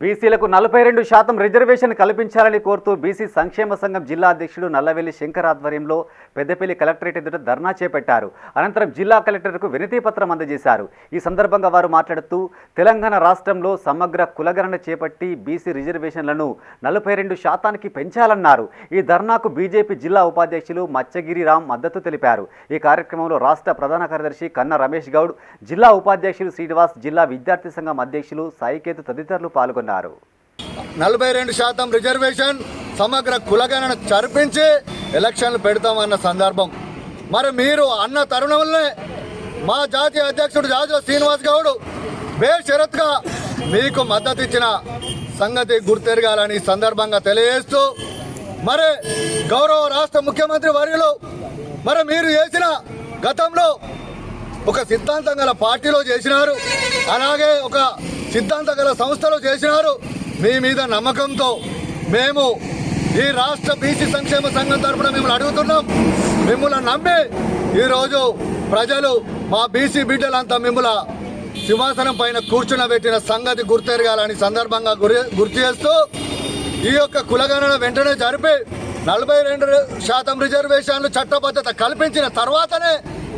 బీసీలకు నలభై రెండు శాతం రిజర్వేషన్ కల్పించాలని కోరుతూ బీసీ సంక్షేమ సంఘం జిల్లా అధ్యక్షుడు నల్లవెల్లి శంకర్ ఆధ్వర్యంలో పెద్దపల్లి కలెక్టరేట్ ఎదుట ధర్నా చేపట్టారు. అనంతరం జిల్లా కలెక్టర్కు వినతి పత్రం అందజేశారు. ఈ సందర్భంగా వారు మాట్లాడుతూ తెలంగాణ రాష్ట్రంలో సమగ్ర కులగణన చేపట్టి బీసీ రిజర్వేషన్లను నలభై రెండు శాతానికి పెంచాలన్నారు. ఈ ధర్నాకు బీజేపీ జిల్లా ఉపాధ్యక్షులు మత్స్యగిరి రామ్ మద్దతు తెలిపారు. ఈ కార్యక్రమంలో రాష్ట్ర ప్రధాన కార్యదర్శి కన్న రమేష్ గౌడ్ జిల్లా ఉపాధ్యక్షులు శ్రీనివాస్ జిల్లా విద్యార్థి సంఘం అధ్యక్షులు సాయికేతు తదితరులు పాల్గొన్నారు. నలభై రెండు శాతం రిజర్వేషన్ సమగ్ర కులగణన చర్పించి ఎలక్షన్లు పెడతామన్న సందర్భం. మరి మీరు అన్న తరుణంలోనే మా జాతీయ అధ్యక్షుడు జాజుల శ్రీనివాస్ గౌడ్ బేషరత్గా మీకు మద్దతు ఇచ్చిన సంగతి గుర్తెరగాలని సందర్భంగా తెలియజేస్తూ మరి గౌరవ రాష్ట్ర ముఖ్యమంత్రి వర్యులు మరి మీరు చేసిన గతంలో ఒక సిద్ధాంతం గల పార్టీలో చేసినారు. అలాగే ఒక సిద్ధాంతం గల సంస్థలో చేసినారు. మీ మీద నమ్మకంతో మేము ఈ రాష్ట్ర బీసీ సంక్షేమ సంఘం తరఫున మిమ్మల్ని అడుగుతున్నాం. మిమ్మల్ని నమ్మి ఈరోజు ప్రజలు మా బీసీ బిడ్డలంతా మిమ్మల్ని సింహాసనం పైన కూర్చునబెట్టిన సంగతి గుర్తెరగాలని సందర్భంగా గురి గుర్తు చేస్తూ ఈ యొక్క కులగణన వెంటనే జరిపి నలభై రెండు శాతం రిజర్వేషన్లు చట్టబద్ధత కల్పించిన తర్వాతనే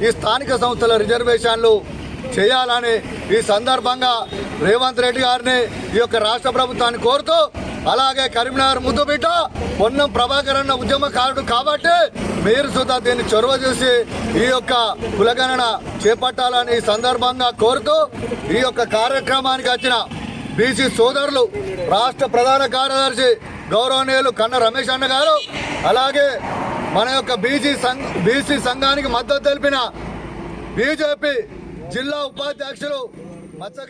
ఈ స్థానిక సంస్థల రిజర్వేషన్లు చేయాలని ఈ సందర్భంగా రేవంత్ రెడ్డి గారిని ఈ యొక్క రాష్ట్ర ప్రభుత్వాన్ని కోరుతూ అలాగే కరీంనగర్ ముద్దుబిడ్డ పొన్నం ప్రభాకర్ అన్న ఉద్యమకారుడు కాబట్టి మీరు సుధా దీన్ని చొరవ చూసి ఈ యొక్క కులగణన చేపట్టాలని ఈ సందర్భంగా కోరుతూ ఈ యొక్క కార్యక్రమానికి వచ్చిన బీసీ సోదరులు రాష్ట్ర ప్రధాన కార్యదర్శి గౌరవనీయులు కన్న రమేష్ అన్న గారు అలాగే మన యొక్క బీసీ సంఘ బీసీ సంఘానికి మద్దతు తెలిపిన బీజేపీ జిల్లా ఉపాధ్యక్షులు మత్స్య